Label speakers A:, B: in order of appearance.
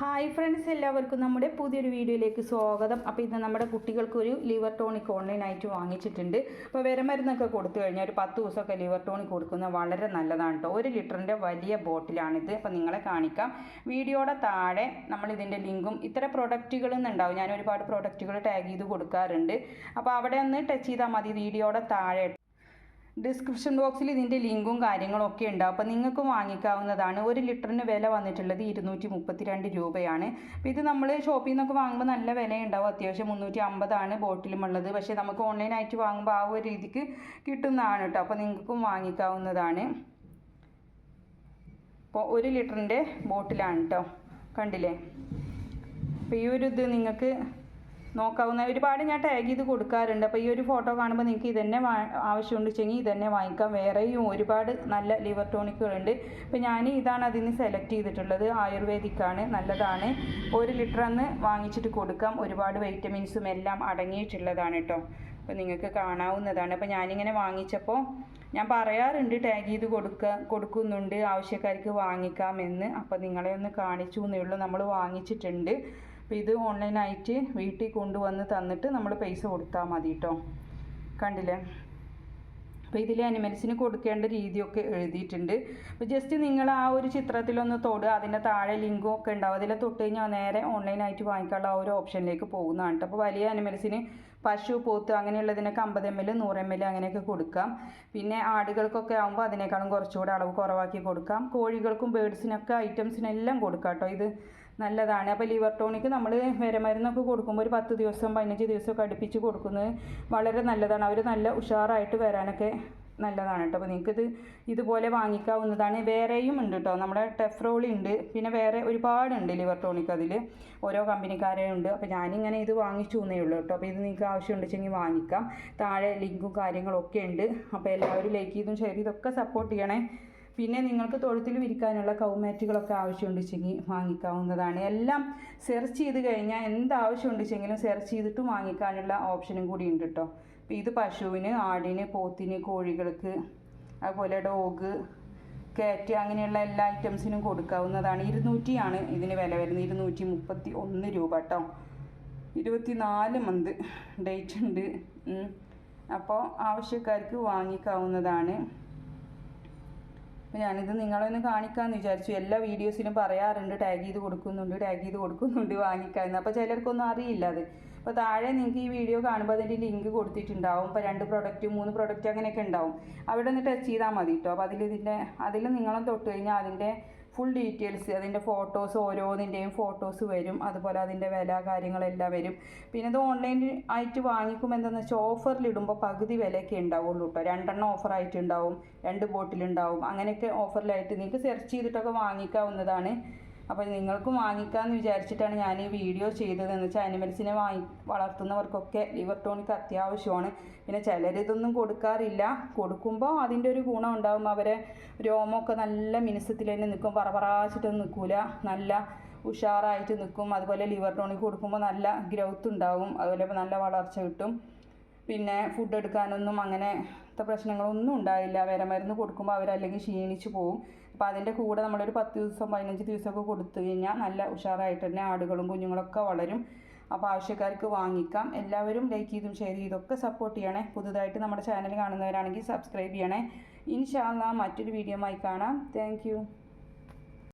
A: Hi friends എല്ലാവർക്കും നമ്മുടെ പുതിയൊരു വീഡിയോയിലേക്ക് സ്വാഗതം. അപ്പോൾ ഇന്ന് നമ്മുടെ കുട്ടികൾക്ക് ഒരു ലിവർ ടോണിക് ഓൺലൈനായിട്ട് വാങ്ങിച്ചിട്ടുണ്ട്. അപ്പോൾ വിരമരുന്നൊക്കെ കൊടുത്തു കഴിഞ്ഞാൽ ഒരു പത്ത് ദിവസമൊക്കെ ലിവർ ടോണിക് കൊടുക്കുന്നത് വളരെ നല്ലതാണ് കേട്ടോ ഒരു ലിറ്ററിന്റെ വലിയ ബോട്ടിലാണിത്. അപ്പോൾ നിങ്ങളെ കാണിക്കാം. വീഡിയോയുടെ താഴെ നമ്മൾ ഇതിന്റെ ലിങ്കും ഇത്ര പ്രൊഡക്റ്റുകൾ ഉണ്ടാവും. ഞാൻ ഒരുപാട് പ്രൊഡക്റ്റുകൾ ടാഗ് ചെയ്ത് കൊടുക്കാറുണ്ട്. അപ്പോൾ അവിടെ ഒന്ന് ടച്ച് ചെയ്താൽ മതി വീഡിയോയുടെ താഴെ. ഡിസ്ക്രിപ്ഷൻ ബോക്സിൽ ഇതിന്റെ ലിങ്കും കാര്യങ്ങളും ഒക്കെ ഉണ്ടാവും അപ്പോൾ നിങ്ങൾക്ക് വാങ്ങിക്കാവുന്നതാണ്. ഒരു ലിറ്ററിന് വില വന്നിട്ടുള്ളത് ഇരുന്നൂറ്റി മുപ്പത്തിരണ്ട് രൂപയാണ്. അപ്പോൾ ഇത് നമ്മൾ ഷോപ്പിൽ നിന്നൊക്കെ വാങ്ങുമ്പോൾ നല്ല വിലയുണ്ടാവും. അത്യാവശ്യം മുന്നൂറ്റി അമ്പതാണ് ബോട്ടിലും ഉള്ളത് പക്ഷേ നമുക്ക് ഓൺലൈനായിട്ട് വാങ്ങുമ്പോൾ ആ ഒരു രീതിക്ക് കിട്ടുന്നതാണ് കേട്ടോ. അപ്പോൾ നിങ്ങൾക്കും വാങ്ങിക്കാവുന്നതാണ്. അപ്പോൾ ഒരു ലിറ്ററിന്റെ ബോട്ടിലാണ് കേട്ടോ. കണ്ടില്ലേ? അപ്പോൾ ഈ ഒരു ഇത് നിങ്ങൾക്ക് നോക്കാവുന്ന ഒരുപാട് ഞാൻ ടാഗ് ചെയ്ത് കൊടുക്കാറുണ്ട്. അപ്പോൾ ഈ ഒരു ഫോട്ടോ കാണുമ്പോൾ നിങ്ങൾക്ക് ഇതന്നെ ആവശ്യമുണ്ട് വെച്ചെങ്കിൽ ഇതന്നെ വാങ്ങിക്കാം. വേറെയും ഒരുപാട് നല്ല ലിവർ ടോണിക്കുകളുണ്ട് അപ്പോൾ ഞാൻ ഇതാണ് അതിന് സെലക്ട് ചെയ്തിട്ടുള്ളത്. ആയുർവേദിക്കാണ് നല്ലതാണ്. ഒരു ലിറ്റർ അന്ന് വാങ്ങിച്ചിട്ട് കൊടുക്കാം. ഒരുപാട് വൈറ്റമിൻസും എല്ലാം അടങ്ങിയിട്ടുള്ളതാണ് കേട്ടോ അപ്പോൾ നിങ്ങൾക്ക് കാണാവുന്നതാണ്. അപ്പോൾ ഞാനിങ്ങനെ വാങ്ങിച്ചപ്പോൾ ഞാൻ പറയാറുണ്ട് ടാഗ് ചെയ്ത് കൊടുക്കുക കൊടുക്കുന്നുണ്ട്. ആവശ്യക്കാർക്ക് വാങ്ങിക്കാമെന്ന് അപ്പോൾ നിങ്ങളെ ഒന്ന് കാണിച്ചു എന്നേ ഉള്ളൂ. നമ്മൾ വാങ്ങിച്ചിട്ടുണ്ട്. അപ്പോൾ ഇത് ഓൺലൈനായിട്ട് വീട്ടിൽ കൊണ്ടുവന്ന് തന്നിട്ട് നമ്മൾ പൈസ കൊടുത്താൽ മതി കേട്ടോ. കണ്ടില്ലേ? അപ്പോൾ ഇതിൽ അനിമൽസിന് കൊടുക്കേണ്ട രീതിയൊക്കെ എഴുതിയിട്ടുണ്ട്. അപ്പോൾ ജസ്റ്റ് നിങ്ങൾ ആ ഒരു ചിത്രത്തിലൊന്ന് തൊടുക. അതിന്റെ താഴെ ലിങ്കും ഒക്കെ ഉണ്ടാവും. അതിൽ തൊട്ട് കഴിഞ്ഞാൽ നേരെ ഓൺലൈനായിട്ട് വാങ്ങിക്കാനുള്ള ആ ഒരു ഓപ്ഷനിലേക്ക് പോകുന്നതാണ് കേട്ടോ. അപ്പോൾ വലിയ അനിമൽസിന് പശു പോത്ത് അങ്ങനെയുള്ളതിനൊക്കെ അമ്പത് എം എൽ നൂറ് എം എൽ അങ്ങനെയൊക്കെ കൊടുക്കാം. പിന്നെ ആടുകൾക്കൊക്കെ ആകുമ്പോൾ അതിനേക്കാളും കുറച്ചുകൂടെ അളവ് കുറവാക്കി കൊടുക്കാം. കോഴികൾക്കും ബേഡ്സിനൊക്കെ ഐറ്റംസിനെല്ലാം കൊടുക്കാം കേട്ടോ. ഇത് നല്ലതാണ്. അപ്പോൾ ലിവർ ടോണിക്ക് നമ്മൾ വിരമരുന്നൊക്കെ കൊടുക്കുമ്പോൾ ഒരു പത്ത് ദിവസം പതിനഞ്ച് ദിവസമൊക്കെ അടുപ്പിച്ച് കൊടുക്കുന്നത് വളരെ നല്ലതാണ്. അവർ നല്ല ഉഷാറായിട്ട് വരാനൊക്കെ നല്ലതാണ് കേട്ടോ. അപ്പോൾ നിങ്ങൾക്കിത് ഇതുപോലെ വാങ്ങിക്കാവുന്നതാണ്. വേറെയും ഉണ്ട് കേട്ടോ. നമ്മുടെ ടെഫ്രോളി ഉണ്ട്. പിന്നെ വേറെ ഒരുപാടുണ്ട് ലിവർ ടോണിക് അതിൽ ഓരോ കമ്പനിക്കാരെ ഉണ്ട്. അപ്പോൾ ഞാനിങ്ങനെ ഇത് വാങ്ങിച്ചു എന്നേ ഉള്ളൂ കേട്ടോ. അപ്പോൾ ഇത് നിങ്ങൾക്ക് ആവശ്യം ഉണ്ടെങ്കിൽ വാങ്ങിക്കാം. താഴെ ലിങ്കും കാര്യങ്ങളൊക്കെ ഉണ്ട്. അപ്പോൾ എല്ലാവരും ലൈക്ക് ചെയ്തും ഷെയർ ചെയ്തൊക്കെ സപ്പോർട്ട് ചെയ്യണേ. പിന്നെ നിങ്ങൾക്ക് തൊഴുത്തിൽ വിരിക്കാനുള്ള കൗമാറ്റുകളൊക്കെ ആവശ്യമുണ്ടെങ്കിൽ വാങ്ങിക്കാവുന്നതാണ്. എല്ലാം സെർച്ച് ചെയ്ത് കഴിഞ്ഞാൽ എന്ത് ആവശ്യമുണ്ടെച്ചെങ്കിലും സെർച്ച് ചെയ്തിട്ട് വാങ്ങിക്കാനുള്ള ഓപ്ഷനും കൂടി ഉണ്ട് കേട്ടോ ഇത് പശുവിന് ആടിന് പോത്തിന് കോഴികൾക്ക് അതുപോലെ ഡോഗ് കാറ്റ് അങ്ങനെയുള്ള എല്ലാ ഐറ്റംസിനും കൊടുക്കാവുന്നതാണ്. ഇരുന്നൂറ്റിയാണ് ഇതിന് വില വരുന്നത്. ഇരുന്നൂറ്റി മുപ്പത്തി ഒന്ന് രൂപ കേട്ടോ ഇരുപത്തി നാല് മന്ത് ഡേറ്റ് ഉണ്ട് അപ്പോൾ ആവശ്യക്കാർക്ക് വാങ്ങിക്കാവുന്നതാണ്. അപ്പോൾ ഞാനിത് നിങ്ങളൊന്ന് കാണിക്കാമെന്ന് വിചാരിച്ചു. എല്ലാ വീഡിയോസിലും പറയാറുണ്ട് ടാഗ് ചെയ്ത് കൊടുക്കുന്നുണ്ട് ടാഗ് ചെയ്ത് കൊടുക്കുന്നുണ്ട് വാങ്ങിക്കാമെന്ന് അപ്പോൾ ചിലർക്കൊന്നും അറിയില്ല അത്. അപ്പോൾ താഴെ നിങ്ങൾക്ക് ഈ വീഡിയോ കാണുമ്പോൾ അതിന്റെ ലിങ്ക് കൊടുത്തിട്ടുണ്ടാവും. ഇപ്പോൾ രണ്ട് പ്രൊഡക്റ്റ് മൂന്ന് പ്രൊഡക്റ്റ് അങ്ങനെയൊക്കെ ഉണ്ടാവും. അവിടെ ഒന്ന് ടച്ച് ചെയ്താൽ മതി കേട്ടോ അപ്പോൾ അതിൽ ഇതിന്റെ അതിൽ നിങ്ങളും തൊട്ട് കഴിഞ്ഞാൽ അതിന്റെ ഫുൾ ഡീറ്റെയിൽസ് അതിന്റെ ഫോട്ടോസ് ഓരോന്നിന്റെയും ഫോട്ടോസ് വരും. അതുപോലെ അതിന്റെ വില കാര്യങ്ങളെല്ലാം വരും. പിന്നെ ഇത് ഓൺലൈൻ ആയിട്ട് വാങ്ങിക്കുമ്പോൾ എന്താണെന്ന് വെച്ചാൽ ഓഫറിലിടുമ്പോൾ പകുതി വിലയൊക്കെ ഉണ്ടാവുള്ളൂ കേട്ടോ രണ്ടെണ്ണം ഓഫറായിട്ടുണ്ടാവും രണ്ട് ബോട്ടിലുണ്ടാവും അങ്ങനെയൊക്കെ ഓഫറിലായിട്ട് നിങ്ങൾക്ക് സെർച്ച് ചെയ്തിട്ടൊക്കെ വാങ്ങിക്കാവുന്നതാണ്. അപ്പോൾ നിങ്ങൾക്കും വാങ്ങിക്കാമെന്ന് വിചാരിച്ചിട്ടാണ് ഞാൻ ഈ വീഡിയോ ചെയ്തത്. എന്ന് വെച്ചാൽ അനിമൽസിനെ വാങ്ങി വളർത്തുന്നവർക്കൊക്കെ ലിവർ ടോണിക് അത്യാവശ്യമാണ്. പിന്നെ ചിലരിതൊന്നും കൊടുക്കാറില്ല. കൊടുക്കുമ്പോൾ അതിന്റെ ഒരു ഗുണം ഉണ്ടാകും അവരെ രോമമൊക്കെ നല്ല മിനുസത്തിൽ തന്നെ നിൽക്കും. പറപറാച്ചിട്ടൊന്നും നിൽക്കില്ല നല്ല ഉഷാറായിട്ട് നിൽക്കും. അതുപോലെ ലിവർ ടോണിക് കൊടുക്കുമ്പോൾ നല്ല ഗ്രോത്ത് ഉണ്ടാവും. അതുപോലെ നല്ല വളർച്ച കിട്ടും. പിന്നെ ഫുഡ് എടുക്കാനൊന്നും അങ്ങനത്തെ പ്രശ്നങ്ങളൊന്നും ഉണ്ടായില്ല. വിരമരുന്ന് കൊടുക്കുമ്പോൾ അവരല്ലെങ്കിൽ ക്ഷീണിച്ചു പോകും അപ്പോൾ അതിന്റെ കൂടെ നമ്മളൊരു പത്ത് ദിവസം പതിനഞ്ച് ദിവസമൊക്കെ കൊടുത്തു കഴിഞ്ഞാൽ നല്ല ഉഷാറായിട്ട് തന്നെ ആടുകളും കുഞ്ഞുങ്ങളൊക്കെ വളരും. അപ്പോൾ ആവശ്യക്കാർക്ക് വാങ്ങിക്കാം. എല്ലാവരും ലൈക്ക് ചെയ്തും ഷെയർ ചെയ്തൊക്കെ സപ്പോർട്ട് ചെയ്യണേ. പുതുതായിട്ട് നമ്മുടെ ചാനൽ കാണുന്നവരാണെങ്കിൽ സബ്സ്ക്രൈബ് ചെയ്യണേ. ഇൻഷാല്ല മറ്റൊരു വീഡിയോ ആയി കാണാം. താങ്ക്